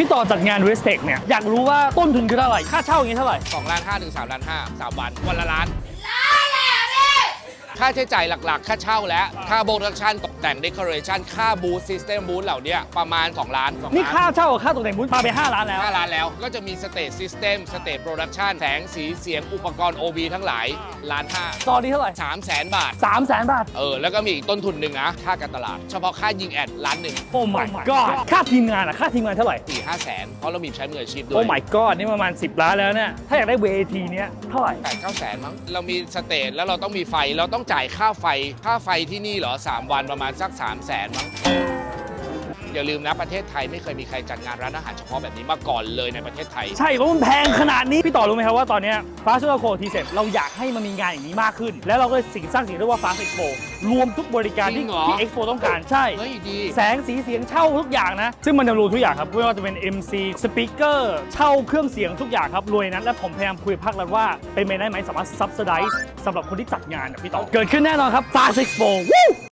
พี่ต่อจัดงาน r e s t e c เนี่ย อยากรู้ว่าต้นทุนคือเท่าไหร่ ค่าเช่าอย่างนี้เท่าไหร่ สองล้านห้าถึงสามล้านห้าสามวันวันละล้าน ค่าใช้จ่ายหลักๆ ค่าเช่าและค่าโปรดักชันตกแต่งเดคอเรชันค่าบูธซิสเต็มบูธเหล่าเนี้ยประมาณ 2 ล้าน2นี่ล้านค่าเช่ากับค่าตกแต่งบูธมาไป 5 ล้านแล้ว 5ล้านแล้วก็จะมีสเตจซิสเต็มสเตจโปรดักชันแสงสีเสียงอุปกรณ์ OB ทั้งหลายล้านห้าตอนนี้เท่าไหร่สามแสนบาท3 0 0แสนบาท เออ แล้วก็มีอีกต้นทุนหนึ่งนะ ค่าการตลาด เฉพาะค่ายิงแอดล้านหนึ่งโอ้ my god ค่าทีมงานอะค่าทีมงานเท่าไหร่ สี่ห้าแสนเพราะเรามีใช้มืออาชีพด้โอ้วย my god นี่ประมาณ 10 ล้านแล้วเนี่ย ถ้าอยากได้เวทีเนี้ยเท่าไหร่ แปดเก้าแสนมั้งเรามีสเตจแล้วเราต้องมีไฟเราต้องจ่ายค่าไฟ ค่าไฟที่นี่เหรอ 3 วันประมาณสัก 3 0 0แสนมั้ง อย่าลืมนะประเทศไทยไม่เคยมีใครจัดงานร้านอาหารเฉพาะแบบนี้มาก่อนเลยในประเทศไทย ใช่เพราะมันแพงขนาดนี้ พี่ต่อรู้ไหมครับว่าตอนเนี้ฟาสต์โคทีเสร็จเราอยากให้มันมีงานอย่างนี้มากขึ้น แล้วเราก็เลยสิ่งสร้างสิ่งเรียกว่าฟาสต์เอ็กโปรวมทุกบริการจริที่งเหรอ ที่เอ็กโปต้องการใช่ เฮ้ยดี แสงสีเสียงเช่าทุกอย่างนะ ซึ่งมันจะรวมทุกอย่างครับไม่ว่าจะเป็น MC สปีกเกอร์เช่าเครื่องเสียงทุกอย่างครับรวยนั้น และผมพยายามคุยกับภาครัฐว่า เป็นไปได้ไหมสามารถ subsidize สำหรับคนที่จัดงานอะพี่ต่อ เกิดขึ้นแน่นอนครับ Fast Expo วู้